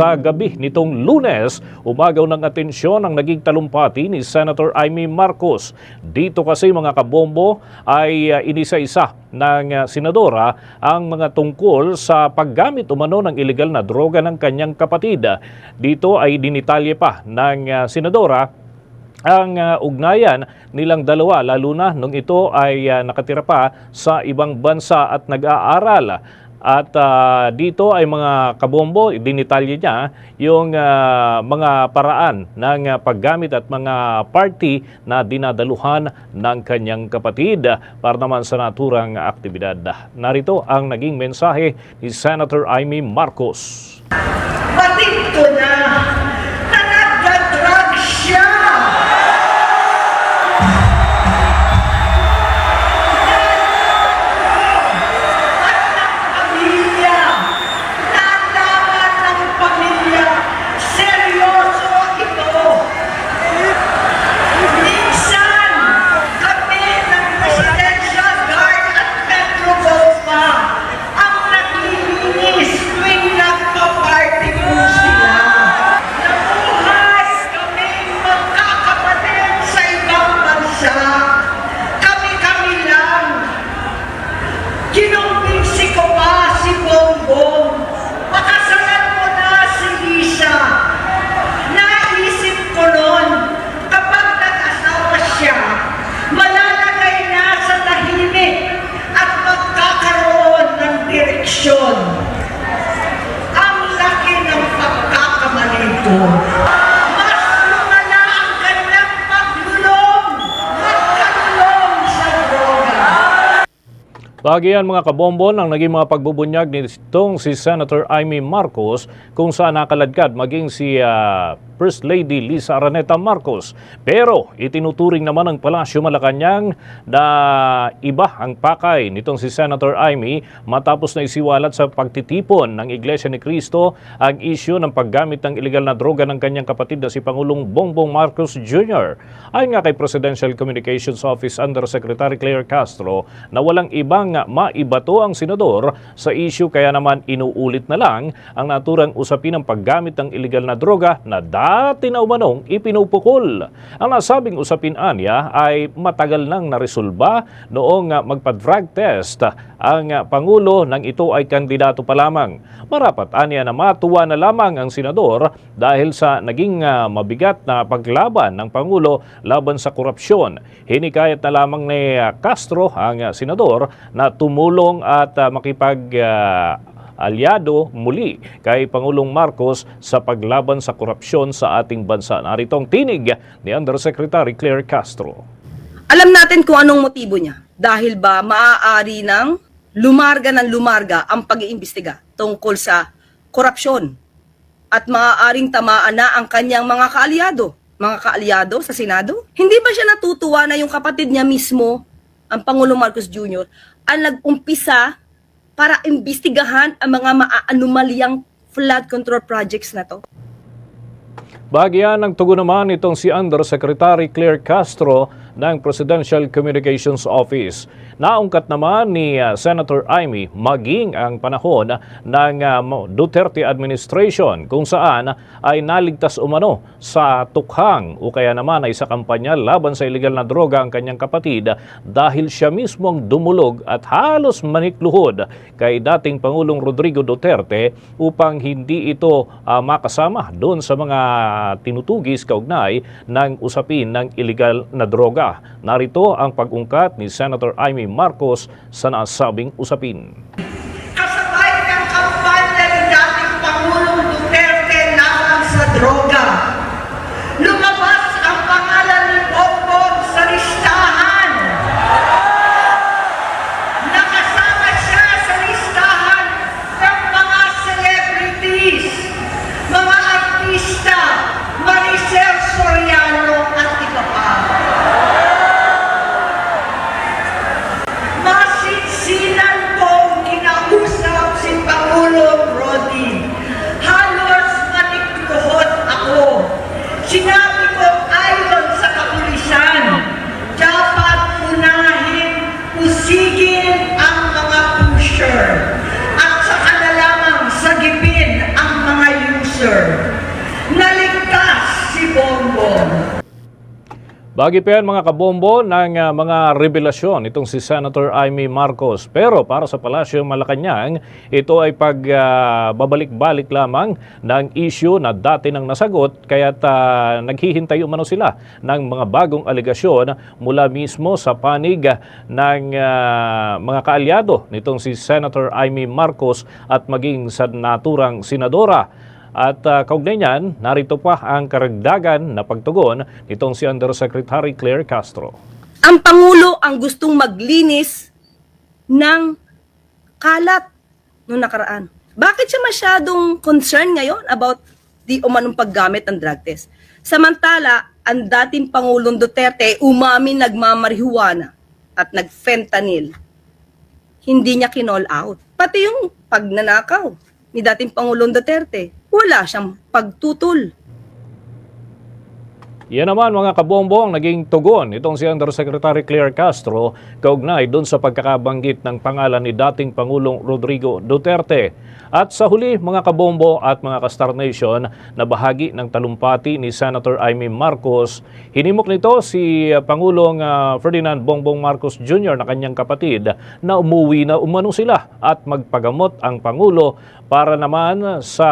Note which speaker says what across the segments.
Speaker 1: Sa gabi nitong lunes, umagaw ng atensyon ang naging talumpati ni Senator Amy Marcos. Dito kasi mga kabombo ay uh, inisa-isa ng uh, senadora ang mga tungkol sa paggamit umano ng ilegal na droga ng kanyang kapatid. Dito ay dinitalye pa ng uh, senadora ang uh, ugnayan nilang dalawa lalo na nung ito ay uh, nakatira pa sa ibang bansa at nag-aaral. At uh, dito ay mga kabombo, dinitalye niya yung uh, mga paraan ng paggamit at mga party na dinadaluhan ng kanyang kapatid para naman sa naturang aktibidad. Narito ang naging mensahe ni Senator Amy Marcos.
Speaker 2: Batid
Speaker 1: Bagian mga kabombo ang naging mga pagbubunyag nitong si Senator Amy Marcos kung saan nakaladkad maging si ah, First Lady Lisa Araneta Marcos. Pero itinuturing naman ng Palasyo Malacanang na iba ang pakay nitong si Senator Amy matapos na isiwalat sa pagtitipon ng Iglesia ni Cristo ang isyu ng paggamit ng ilegal na droga ng kanyang kapatid na si Pangulong Bongbong Marcos Jr. Ayon nga kay Presidential Communications Office Undersecretary Claire Castro na walang ibang maibato ang senador sa isyu kaya naman inuulit na lang ang naturang usapin ng paggamit ng ilegal na droga na dati na umanong ipinupukol. Ang nasabing usapin anya ay matagal nang naresolba noong magpa-drug test ang Pangulo nang ito ay kandidato pa lamang. Marapat anya na matuwa na lamang ang senador dahil sa naging ah, mabigat na paglaban ng Pangulo laban sa korupsyon. Hinikayat na lamang ni ah, Castro ang ah, senador na tumulong at makipag ah, aliado muli kay Pangulong Marcos sa paglaban sa korupsyon sa ating bansa. Narito ang tinig ni Undersecretary Claire Castro.
Speaker 3: Alam natin kung anong motibo niya. Dahil ba maaari ng lumarga ng lumarga ang pag-iimbestiga tungkol sa korupsyon at maaaring tamaan na ang kanyang mga kaalyado. Mga kaalyado sa Senado? Hindi ba siya natutuwa na yung kapatid niya mismo, ang Pangulong Marcos Jr., ang nag-umpisa para imbestigahan ang mga maaanumalyang flood control projects na to?
Speaker 1: Bahagyan ng tugon naman itong si Undersecretary Claire Castro ng Presidential Communications Office. Naungkat naman ni uh, Senator Amy maging ang panahon ng uh, Duterte administration kung saan ay naligtas umano sa tukhang o kaya naman ay sa kampanya laban sa illegal na droga ang kanyang kapatid dahil siya mismo ang dumulog at halos manikluhod kay dating Pangulong Rodrigo Duterte upang hindi ito uh, makasama doon sa mga tinutugis kaugnay ng usapin ng illegal na droga. Narito ang pag-ungkat ni Senator Amy Marcos sa nasabing usapin.
Speaker 2: Sinabi ko idol sa kapulisan, dapat unahin, usigin ang mga pusher at sa kalalamang sagipin ang mga user. Naligtas si Bongbong.
Speaker 1: Bagi pa yan mga kabombo ng ah, mga revelasyon itong si Senator Amy Marcos. Pero para sa Palasyo Malacanang, ito ay pagbabalik-balik lamang ng issue na dati nang nasagot kaya't ah, naghihintay umano sila ng mga bagong aligasyon mula mismo sa panig ng ah, mga kaalyado nitong si Senator Amy Marcos at maging sa naturang senadora. At uh, kaugnay niyan, narito pa ang karagdagan na pagtugon nitong si Undersecretary Claire Castro.
Speaker 3: Ang Pangulo ang gustong maglinis ng kalat noong nakaraan. Bakit siya masyadong concerned ngayon about di umanong paggamit ng drug test? Samantala, ang dating Pangulong Duterte umamin nagmamarihuana at nagfentanyl. Hindi niya kinall out. Pati yung pagnanakaw ni dating Pangulong Duterte, wala siyang pagtutol.
Speaker 1: Yan naman mga kabombo ang naging tugon itong si Undersecretary Claire Castro kaugnay doon sa pagkakabanggit ng pangalan ni dating Pangulong Rodrigo Duterte. At sa huli mga kabombo at mga ka-Star Nation na bahagi ng talumpati ni Senator Amy Marcos, hinimok nito si uh, Pangulong uh, Ferdinand Bongbong Marcos Jr. na kanyang kapatid na umuwi na umano sila at magpagamot ang Pangulo para naman sa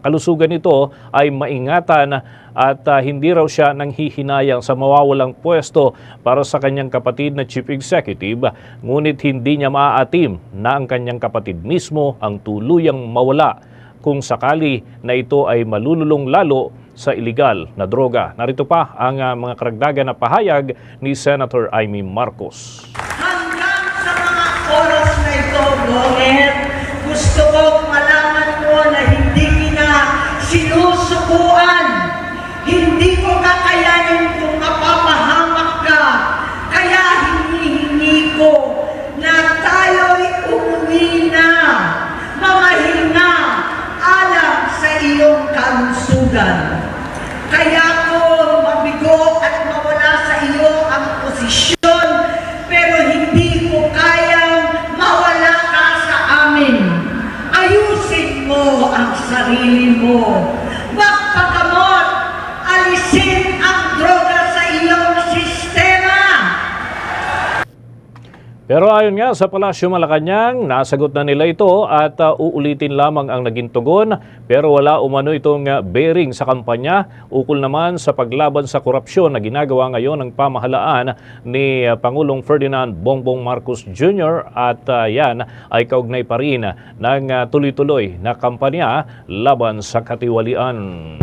Speaker 1: kalusugan nito ay maingatan at uh, hindi raw siya nang hihinayang sa mawawalang pwesto para sa kanyang kapatid na chief executive ngunit hindi niya maaatim na ang kanyang kapatid mismo ang tuluyang mawala kung sakali na ito ay malululong lalo sa iligal na droga. Narito pa ang uh, mga karagdagan na pahayag ni Senator Amy Marcos.
Speaker 2: Hanggang sa mga oras na ito, Gomet, gusto kong malaman mo na hindi kita sinusubuan. more.
Speaker 1: Pero ayon nga sa Palasyo Malacanang, nasagot na nila ito at uh, uulitin lamang ang naging tugon pero wala umano itong uh, bearing sa kampanya ukol naman sa paglaban sa korupsyon na ginagawa ngayon ng pamahalaan ni uh, Pangulong Ferdinand Bongbong Marcos Jr. at uh, yan ay kaugnay pa rin ng uh, tuloy-tuloy na kampanya laban sa katiwalian.